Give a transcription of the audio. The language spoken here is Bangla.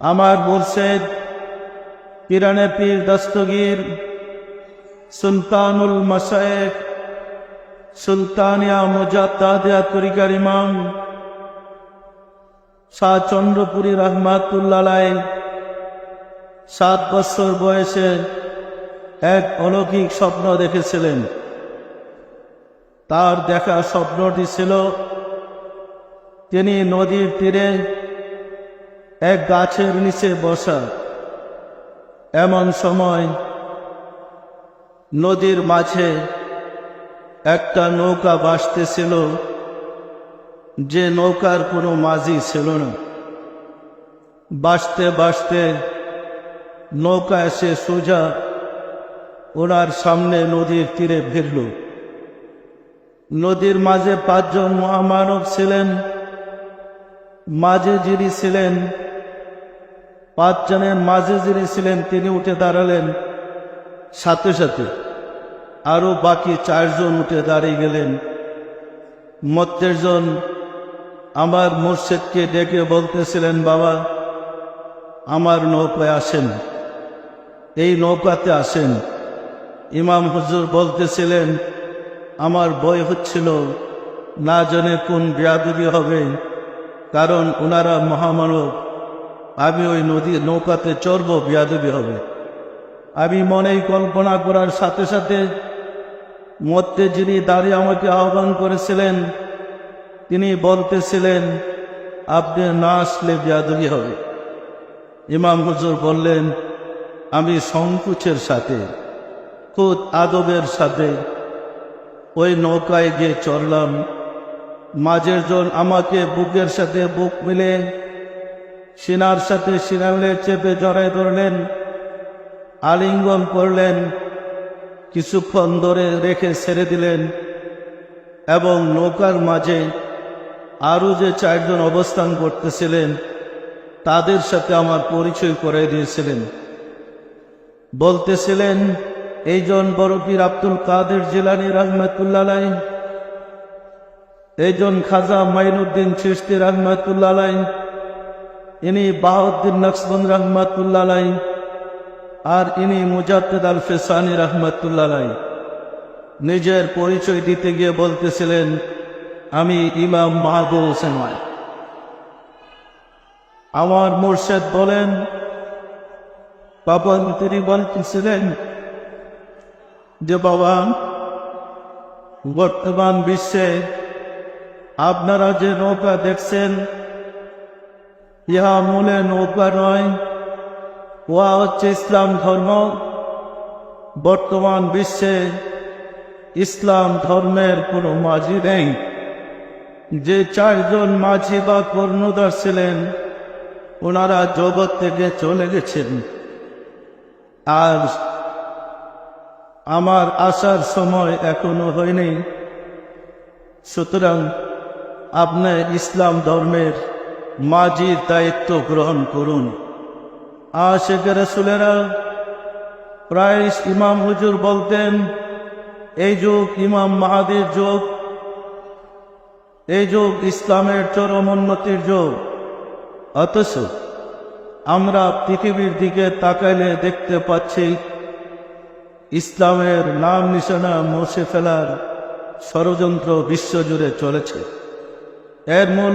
আমার মুর্শেদ পিরানে পীর দস্তগীর, সুলতানুল মশায়েক সুলতানিয়া মুজাদ্দাদিয়া তরিকার ইমাম, শাহ চন্দ্রপুরী রহমাতুল্লাহ সাত বছর বয়সে এক অলৌকিক স্বপ্ন দেখেছিলেন। তার দেখা স্বপ্নটি ছিল, তিনি নদীর তীরে এক গাছের নিচে বসা। এমন সময় নদীর মাঝে একটা নৌকা ভাসতেছিল, যে নৌকার কোনো মাঝি ছিল না। বাসতে বাসতে নৌকা এসে সোজা ওনার সামনে নদীর তীরে ফিরল। নদীর মাঝে পাঁচজন মহামানব ছিলেন। মাঝে যিনি ছিলেন। পাঁচজনের মাঝে যিনি ছিলেন, তিনি উঠে দাঁড়ালেন। সাথে সাথে আরও বাকি চারজন উঠে দাঁড়িয়ে গেলেন। মধ্যের জন আমার মুর্শেদকে ডেকে বলতেছিলেন, বাবা, আমার নৌকায় আসেন। এই নৌকাতে আসেন। ইমাম হুজুর বলতেছিলেন, আমার বই হচ্ছিল, না জানে কোন বিয়াদুবি হবে। কারণ ওনারা মহামানব। আমি ওই নদী, নৌকাতে চড়ব, বিয়াদুবি হবে। আমি মনেই কল্পনা করার সাথে সাথে মধ্যে যিনি দাঁড়িয়ে আমাকে আহ্বান করেছিলেন, তিনি বলতেছিলেন, আপনি না আসলে বিয়াদুবি হবে। ইমাম হুজুর বললেন, আমি সংকুচের সাথে, খুদ আদবের সাথে ওই নৌকায় গিয়ে চড়লাম। মাঝের জন আমাকে বুকের সাথে বুক মিলে, সিনার সাথে সিনা মিলে চেপে জড়ায় ধরলেন, আলিঙ্গন করলেন, কিছুক্ষণ ধরে রেখে ছেড়ে দিলেন এবং নৌকার মাঝে আরও যে চারজন অবস্থান করতেছিলেন, তাদের সাথে আমার পরিচয় করে দিয়েছিলেন। বলতেছিলেন এইজন বরফির আব্দুল কাদের জিলানি রহমতুল্লাহ এইজন খাজা মাইনুদ্দিন চিস্তি রহমতুল্লাহ ইনি বাহাউদ্দিন নকসবন রহমতুল্লাহ আর ইনি মুজাদ্দেদ আল ফেসানি রহমতুল্লাহ নিজের পরিচয় দিতে গিয়ে বলতেছিলেন, আমি ইমাম মাহবুব হোসেন আমার মুর্শেদ বলেন বাবা তিনি বলতেছিলেন যে, বাবা, বর্তমান বিশ্বে আপনারা যে নৌকা দেখছেন, ইহা মূলে নৌকা নয়, উহা হচ্ছে ইসলাম ধর্ম। বর্তমান বিশ্বে ইসলাম ধর্মের কোনো মাঝি নেই। যে চারজন মাঝি বা কর্ণদার ছিলেন, ওনারা জগৎ থেকে চলে গেছেন। আর আমার আসার সময় এখনও হয়নি। সুতরাং আপনার ইসলাম ধর্মের মাজির দায়িত্ব গ্রহণ করুন। আশেখ রসুলেরা প্রায় ইমাম হুজুর বলতেন, এই যুগ ইমাম মাহাদির যুগ, এই যুগ ইসলামের চরম উন্নতির যুগ। অথচ আমরা পৃথিবীর দিকে তাকাইলে দেখতে পাচ্ছি, ইসলামের নাম নিশানা মুছে ফেলার ষড়যন্ত্র বিশ্বজুড়ে চলেছে। এর মূল